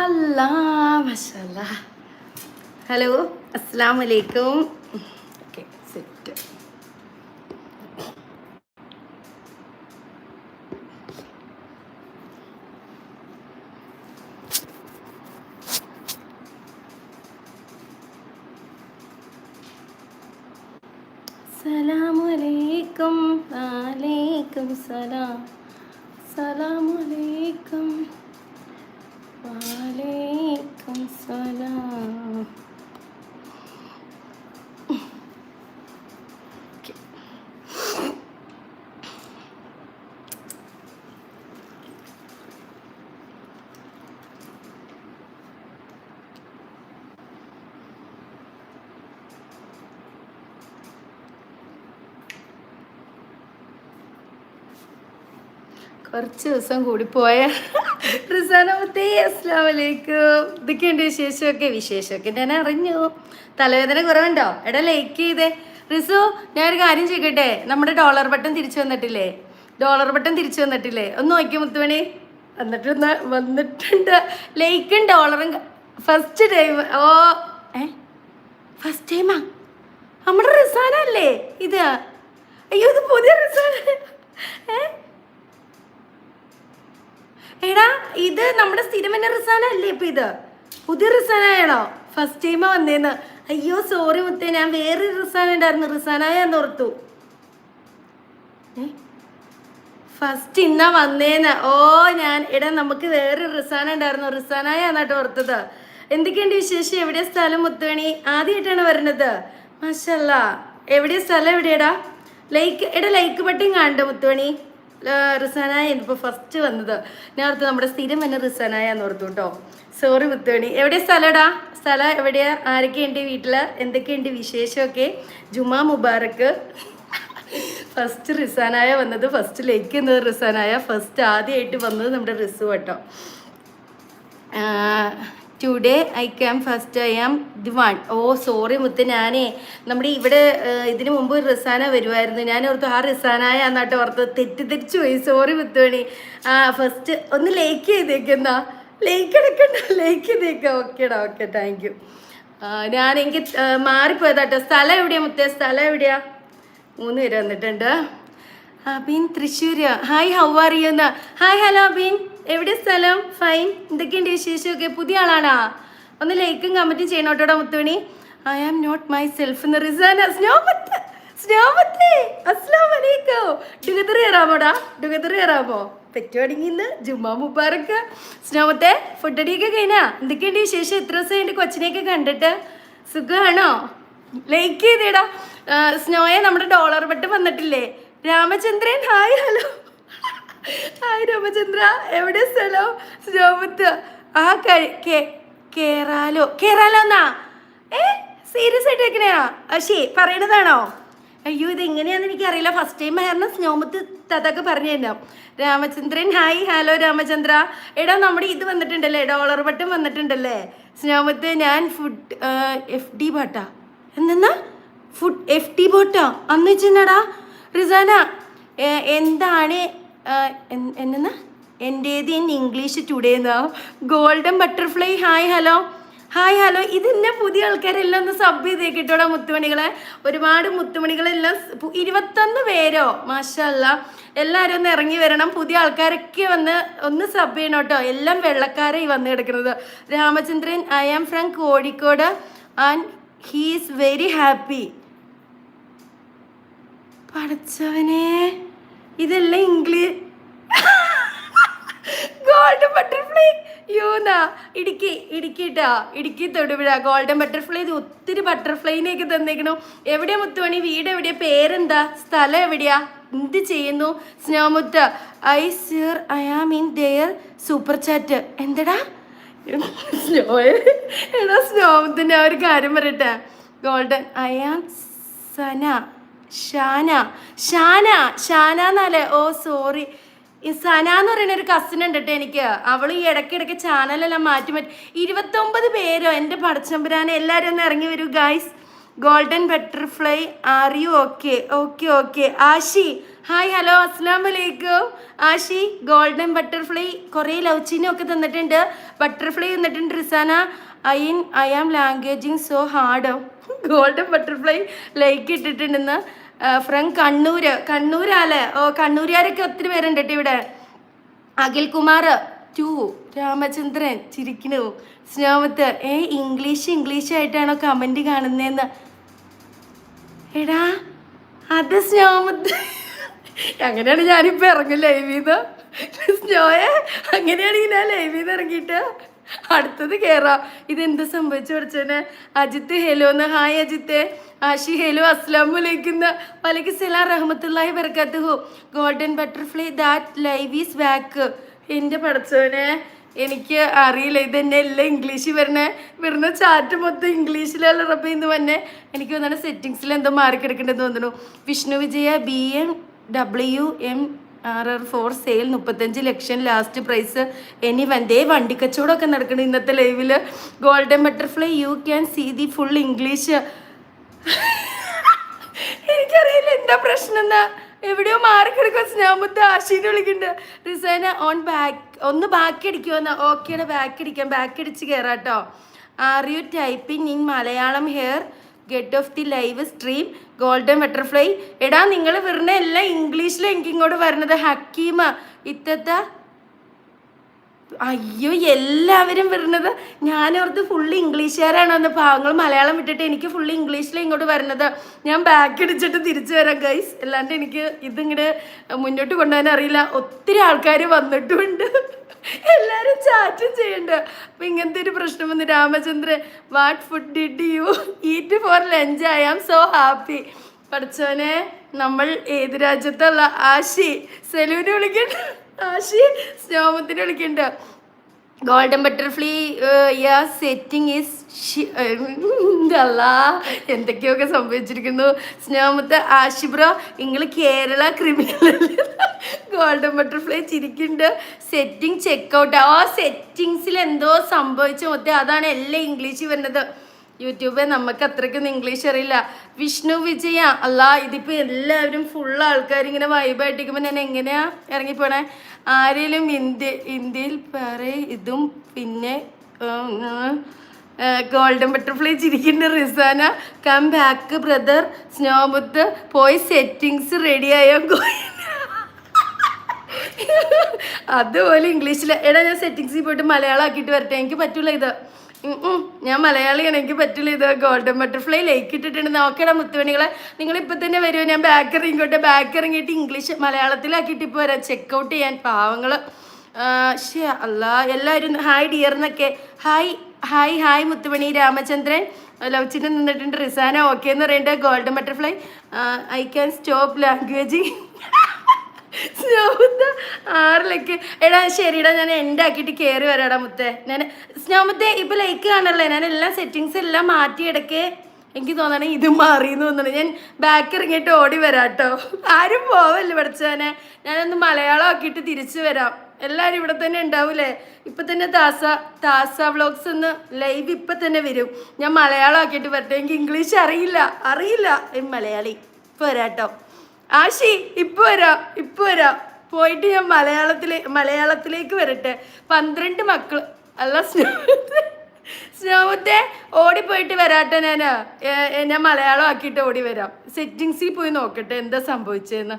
അല്ലാ മഷല്ല hello അസ്സാം വലൈക്കും okay set. സലാമലൈക്കും വാലൈക്കും സലാം. സലാമലൈക്കും കുറച്ച് ദിവസം കൂടി പോയ റിസാനമത്തെ അസ്ലാം വലൈക്കും ഇതൊക്കെയുണ്ട് വിശേഷമൊക്കെ വിശേഷമൊക്കെ ഞാൻ അറിഞ്ഞു. തലവേദന കുറവുണ്ടോ? എടാ ലൈക്ക് ചെയ്തേ. റിസു ഞാനൊരു കാര്യം ചെയ്യട്ടെ നമ്മുടെ ഡോളർ ബട്ടൺ തിരിച്ചു വന്നിട്ടില്ലേ? ഡോളർ ബട്ടൺ തിരിച്ചു വന്നിട്ടില്ലേ? ഒന്ന് നോക്കിയോ മുത്തുമണി? എന്നിട്ട് വന്നിട്ടുണ്ട്. ലൈക്കും ഡോളറും ഫസ്റ്റ് ടൈം ഓ ഏ? ഫസ്റ്റ് ടൈമാ നമ്മുടെ റിസാനല്ലേ? ഇത്. അയ്യോ ഇത് പുതിയ റിസാന. ഏ? ഇത് നമ്മുടെ സ്ഥിരം എന്നെ റിസാന അല്ലേ ഇപ്പൊ ഇത്? പുതിയ റിസാന ആണോ ഫസ്റ്റ് ടൈം വന്നേന്ന്. അയ്യോ സോറി മുത്തേ ഞാൻ വേറെ റിസാന ഉണ്ടായിരുന്നു. റിസാനായ ഓർത്തു. ഫസ്റ്റ് ഇന്നാ വന്നേന്ന്. ഓ ഞാൻ എടാ നമുക്ക് വേറെ റിസാന ഉണ്ടായിരുന്നു. റിസാനായ എന്നാട്ടോ ഓർത്തത്. എന്തൊക്കെയുണ്ട് വിശേഷം? എവിടെ സ്ഥലം മുത്തുവണി? ആദ്യമായിട്ടാണ് വരുന്നത്. മാഷല്ല എവിടെയാ സ്ഥലം എവിടെയാടാ? ലൈക്ക് എടാ ലൈക്ക് ബട്ടൺ കാണണ്ട മുത്തുവണി? റിസാനായ ഇപ്പോൾ ഫസ്റ്റ് വന്നത്. ഞാൻ ഓർത്ത് നമ്മുടെ സ്ഥിരം തന്നെ റിസാനായ എന്ന് ഓർത്തു കേട്ടോ. സോറി മുത്തുവണി. എവിടെയാ സ്ഥലടാ? സ്ഥലം എവിടെയാ? ആരൊക്കെയുണ്ട് വീട്ടിൽ? എന്തൊക്കെയുണ്ട് വിശേഷമൊക്കെ? ജുമാ മുബാറക്ക് ഫസ്റ്റ് റിസാനായ വന്നത് ഫസ്റ്റ് ലേക്ക് എന്നത് റിസാനായ ഫസ്റ്റ് ആദ്യമായിട്ട് വന്നത് നമ്മുടെ റിസു കേട്ടോ. Today I came first I am the one oh sorry മുത്ത് ഞാനേ നമ്മുടെ ഇവിടെ ഇതിനു മുമ്പ് ഒരു റിസാന വരുമായിരുന്നു ഞാൻ ഓർത്തു ആ റിസാനായ എന്നാട്ടോ ഓർത്ത് തെറ്റിദ്ധരിച്ചു പോയി. സോറി മുത്തുമണി ആ ഫസ്റ്റ് ഒന്ന് ലേക്ക് ചെയ്തേക്കെന്നാ ലേക്ക് എടുക്കണ്ട ലേക്ക് ചെയ്തേക്കാം. ഓക്കേടാ ഓക്കെ താങ്ക് യു ഞാൻ എനിക്ക് മാറിപ്പോയതാട്ടോ. സ്ഥലം എവിടെയാ മുത്തേ? സ്ഥലം എവിടെയാ? മൂന്ന് പേര് വന്നിട്ടുണ്ട്. Abin Thrissur. Hi how are you എന്നാ. ഹായ് ഹലോ അബിൻ എവിടെ സ്ഥലം? ഫൈൻ എന്തൊക്കെയുണ്ട് വിശേഷമൊക്കെ? പുതിയ ആളാണാ? ഒന്ന് ലൈക്കും കമന്റും ചെയ്യണം കേട്ടോടാ മുത്തുമണി. I am not myself എന്ന് റിസാന സ്നോമത്തെ അസ്ലാം വലൈക്കോ ഡുഗദർ കയറാമോടാ ഡുഗദർ കയറാമോ പറ്റുവാണെങ്കിൽ ഇന്ന് ജുമാ മുബാറക്ക് സ്നോമത്തെ ഫുഡ് അടിയൊക്കെ കഴിഞ്ഞാ? എന്തൊക്കെയുണ്ട് വിശേഷം? എത്ര ദിവസം എന്റെ കൊച്ചിനെയൊക്കെ കണ്ടിട്ട്? സുഖമാണോ ലൈക്ക് ചെയ്തേടാ. സ്നോയെ നമ്മുടെ ഡോളർ ബട്ട് വന്നിട്ടില്ലേ? Ramachandran hi hello hi Ramachandra. എവിടെ സ്ഥലം? സ്നോമത്ത് ആ കേറാലോ. കേറാലോ എന്നാ? ഏ സീരിയസ് ആയിട്ട് വെക്കണയാ അശി പറയണതാണോ? അയ്യോ ഇത് എങ്ങനെയാന്ന് എനിക്കറിയില്ല. ഫസ്റ്റ് ടൈം കാരണം സ്നോമത്ത് തതൊക്കെ പറഞ്ഞു തരാം രാമചന്ദ്രൻ ഹായ് ഹലോ രാമചന്ദ്ര. എടാ നമ്മുടെ ഇത് വന്നിട്ടുണ്ടല്ലേ? Dollar button വന്നിട്ടുണ്ടല്ലേ? സ്നോമത്ത് ഞാൻ ഫുഡ് എഫ് ഡി ബോട്ടാ എന്നാ ഫുഡ് എഫ് ഡി ബോട്ടാ അന്ന് വെച്ചെന്നാടാ? റിസാന എന്താണ് എന്നാ എന്റേത് ഇൻ ഇംഗ്ലീഷ് ടുഡേ എന്നാ golden butterfly hi hello hi hello ഇതെന്നെ പുതിയ ആൾക്കാരെല്ലാം ഒന്ന് സബ് ചെയ്തേ കേട്ടോടാ മുത്തുമണികളെ. ഒരുപാട് മുത്തുമണികളെല്ലാം ഇരുപത്തൊന്ന് പേരോ മാഷല്ല. എല്ലാവരും ഒന്ന് ഇറങ്ങി വരണം. പുതിയ ആൾക്കാരൊക്കെ വന്ന് ഒന്ന് സബ് ചെയ്യണം കേട്ടോ എല്ലാം വെള്ളക്കാരായി വന്ന് കിടക്കുന്നത്. Ramachandran I am from Kozhikode and he is very happy പഠിച്ചവനെ. ഇതെല്ലാം ഇംഗ്ലീഷ് ഗോൾഡൻ ബട്ടർഫ്ലൈ യോന്നാ ഇടുക്കി ഇടുക്കിട്ടാ ഇടുക്കി തൊടുപുഴ. ഗോൾഡൻ ബട്ടർഫ്ലൈ ഇത് ഒത്തിരി ബട്ടർഫ്ലൈനെയൊക്കെ തന്നേക്കണു. എവിടെ മുത്തുമണി? വീട് എവിടെയാ? പേരെന്താ? സ്ഥലം എവിടെയാ? എന്ത് ചെയ്യുന്നു? സ്നോമുത്ത് I sir I am in there super chat. എന്തടാ? സ്നോ എടാ സ്നോമത്തിന്റെ ആ ഒരു കാര്യം പറയട്ടെ. Golden I am Sana. Shana. Shana Shana എന്നല്ലേ? ഓ സോറി സന എന്ന് പറയുന്ന ഒരു കസിൻ ഉണ്ട് കേട്ടോ എനിക്ക്. അവൾ ഈ ഇടയ്ക്കിടയ്ക്ക് ചാനലെല്ലാം മാറ്റി മാറ്റി. ഇരുപത്തൊമ്പത് പേരോ? എന്റെ പടച്ചമ്പരാനെ എല്ലാവരും ഒന്ന് ഇറങ്ങി വരൂ guys golden butterfly are you okay okay okay Ashi hi hello അസ്സാം വലൈക്കും ആഷി ഗോൾഡൻ ബട്ടർഫ്ലൈ കുറേ ലവ് ഒക്കെ തന്നിട്ടുണ്ട്. ബട്ടർഫ്ലൈ തന്നിട്ടുണ്ട് Rizana. I in I am languaging so hard golden butterfly like ഇട്ടിട്ടുണ്ടെന്ന്. From Kannur. കണ്ണൂരാലേ? ഓ കണ്ണൂരുകാരൊക്കെ ഒത്തിരി പേരുണ്ട് ഇവിടെ. അഖിൽകുമാർ ടു രാമചന്ദ്രൻ ചിരിക്കണു. സ്നേഹത്ത് ഏ ഇംഗ്ലീഷ് ഇംഗ്ലീഷ് ആയിട്ടാണോ കമന്റ് കാണുന്നതെന്ന് എടാ അത് സ്നേഹത്ത് അങ്ങനെയാണ് ഞാനിപ്പോൾ ഇറങ്ങും ലൈവ് നിന്ന് സ്നോയെ അങ്ങനെയാണ് ഞാൻ ലൈവ് നിന്ന് ഇറങ്ങിയിട്ട്. അടുത്തത് കയറാം ഇതെന്ത് സംഭവിച്ചു പഠിച്ചേനെ അജിത്ത് ഹെലോ എന്ന്? ഹായ് അജിത്തെ. ആഷി ഹെലോ അസ്ലാം വലൈക്കുന്ന വലൈക്കും സലാം റഹ്മത്തുള്ളാഹി ബർക്കാത്തുഹു golden butterfly that live is back എന്റെ പഠിച്ചവനെ എനിക്ക് അറിയില്ല. ഇതെന്നെ എല്ലാം ഇംഗ്ലീഷിൽ വരണേ. വരുന്ന ചാറ്റ് മൊത്തം ഇംഗ്ലീഷിലല്ല റബ്ബ് ഇന്ന് വന്നെ. എനിക്ക് തോന്നുന്നു സെറ്റിങ്സിൽ എന്തോ മാറിക്കിടക്കേണ്ടതെന്ന് തോന്നുന്നു. Vishnu Vijaya B M W M R R for sale മുപ്പത്തഞ്ച് ലക്ഷം ലാസ്റ്റ് പ്രൈസ് എനി വണ്ടേ വണ്ടി കച്ചവടമൊക്കെ നടക്കണം. ഇന്നത്തെ ലൈവിൽ golden butterfly you can see the full English എനിക്കറിയില്ല എന്താ പ്രശ്നം എന്നാ? എവിടെയോ മാറിക്കിടക്കുക സ്നാമത്ത് ആശീനെ വിളിക്കുന്നുണ്ട് റിസൈന ഓൺ ബാക്ക് ഒന്ന് ബാക്ക് അടിക്കുമെന്ന് ഓക്കെയാണ് ബാക്ക് അടിക്കാം. ബാക്ക് അടിച്ച് കയറാട്ടോ are you typing in Malayalam here get off the live stream golden butterfly എടാ നിങ്ങൾ വരുന്ന എല്ലാം ഇംഗ്ലീഷിൽ എനിക്ക് ഇങ്ങോട്ട് വരുന്നത് ഹക്കീമ ഇത്തത്ത. അയ്യോ എല്ലാവരും വരുന്നത് ഞാനോർത്ത് ഫുള്ള് ഇംഗ്ലീഷുകാരാണോ എന്ന് പാവങ്ങൾ മലയാളം വിട്ടിട്ട് എനിക്ക് ഫുള്ള് ഇംഗ്ലീഷിൽ ഇങ്ങോട്ട് വരുന്നത് ഞാൻ ബാക്ക് അടിച്ചിട്ട് തിരിച്ചു വരാം ഗൈസ് അല്ലാണ്ട് എനിക്ക് ഇതിങ്ങോട്ട് മുന്നോട്ട് കൊണ്ടുപോകാൻ അറിയില്ല. ഒത്തിരി ആൾക്കാർ വന്നിട്ടുമുണ്ട് എല്ലാവരും ചാറ്റും ചെയ്യണ്ട. അപ്പൊ ഇങ്ങനത്തെ ഒരു പ്രശ്നം വന്ന് Ramachandran what food did you eat for lunch I am so happy പഠിച്ചവനെ നമ്മൾ ഏത് രാജ്യത്തുള്ള ആശി? സെലൂന് വിളിക്കണ്ട. ആശി സ്നോമത്തിന് വിളിക്കണ്ട. Golden butterfly ya setting is അല്ല എന്തൊക്കെയൊക്കെ സംഭവിച്ചിരിക്കുന്നു? സ്നേഹമത്ത് ആശി ബ്രോ നിങ്ങൾ കേരള ക്രിമിനൽ ഗോൾഡൻ ബട്ടർഫ്ലൈ ചിരിക്കുന്നുണ്ട് സെറ്റിംഗ് ചെക്കൗട്ട് ആ സെറ്റിങ്സിൽ എന്തോ സംഭവിച്ച? മൊത്തം അതാണ് എല്ലാം ഇംഗ്ലീഷിൽ വരുന്നത്. യൂട്യൂബ് നമുക്ക് അത്രയ്ക്കൊന്നും ഇംഗ്ലീഷ് അറിയില്ല. വിഷ്ണു വിജയ അല്ല ഇതിപ്പോൾ എല്ലാവരും ഫുൾ ആൾക്കാർ ഇങ്ങനെ വൈബായിട്ടിരിക്കുമ്പോൾ ഞാൻ എങ്ങനെയാ ഇറങ്ങിപ്പോണേ? ആരെങ്കിലും ഇന്ത്യ ഇന്ത്യയിൽ പറയ ഇതും പിന്നെ ഗോൾഡൻ ബട്ടർഫ്ലൈ ചിരിക്കുന്ന റിസാന. കം ബാക്ക് ബ്രദർ സ്നോമുത്ത് പോയി സെറ്റിങ്സ് റെഡിയായോ അതുപോലെ ഇംഗ്ലീഷിൽ എടാ ഞാൻ സെറ്റിങ്സിൽ പോയിട്ട് മലയാളം ആക്കിയിട്ട് വരട്ടെ. എനിക്ക് പറ്റൂല ഇത്. ഞാൻ മലയാളിയാണ് എനിക്ക് പറ്റില്ല ഇത്. ഗോൾഡൻ ബട്ടർഫ്ലൈ ലേക്ക് ഇട്ടിട്ടുണ്ട്. നോക്കടാ മുത്തുമണികളെ. നിങ്ങൾ ഇപ്പം തന്നെ വരുമോ ഞാൻ ബാക്ക് ഇറങ്ങിക്കോട്ടെ. ബാക്ക് ഇറങ്ങിയിട്ട് ഇംഗ്ലീഷ് മലയാളത്തിലാക്കിയിട്ട് ഇപ്പോൾ വരാം. ചെക്കൗട്ട് ചെയ്യാൻ പാവങ്ങൾ ഷേ അല്ല എല്ലാവരും ഹായ് ഡിയർ എന്നൊക്കെ. ഹായ് ഹായ് ഹായ് മുത്തുമണി രാമചന്ദ്രൻ. ലവ്ച്ചിന് നിന്നിട്ടുണ്ട്. റിസാന ഓക്കെ എന്ന് പറയുന്നത് golden butterfly I can stop languaging സ്നോമുത്ത ആറിലേക്ക്. എടാ ശരിടാ ഞാൻ എന്റെ ആക്കിയിട്ട് കയറി വരാടാ മുത്തേ. ഞാൻ സ്നോമുത്തെ ഇപ്പം ലൈക്ക് കാണല്ലേ? ഞാൻ എല്ലാ സെറ്റിങ്സ് എല്ലാം മാറ്റി ഇടയ്ക്ക് എനിക്ക് തോന്നണേ ഇത് മാറി എന്ന് തോന്നണേ. ഞാൻ ബാക്ക് ഇറങ്ങിയിട്ട് ഓടി വരാട്ടോ. ആരും പോവല്ലേ പഠിച്ചവനെ? ഞാനൊന്ന് മലയാളം ആക്കിയിട്ട് തിരിച്ചു വരാം. എല്ലാവരും ഇവിടെ തന്നെ ഉണ്ടാവൂലേ? ഇപ്പം തന്നെ താസ താസ വ്ളോഗ്സ് ഒന്ന് ലൈവ് ഇപ്പം തന്നെ വരും. ഞാൻ മലയാളം ആക്കിയിട്ട് വരട്ടെ. എനിക്ക് ഇംഗ്ലീഷ് അറിയില്ല. അറിയില്ല. മലയാളി. ഇപ്പൊ വരാട്ടോ ആശി ഇപ്പൊ വരാ ഇപ്പൊ വരാ. പോയിട്ട് ഞാൻ മലയാളത്തിലേ മലയാളത്തിലേക്ക് വരട്ടെ. പന്ത്രണ്ട് മക്കൾ അല്ല സ്നോമുത്തെ ഓടിപ്പോയിട്ട് വരാട്ടെ ഞാൻ ഞാൻ മലയാളം ആക്കിയിട്ട് ഓടി വരാം. സെറ്റിങ്സിൽ പോയി നോക്കട്ടെ എന്താ സംഭവിച്ചതെന്ന്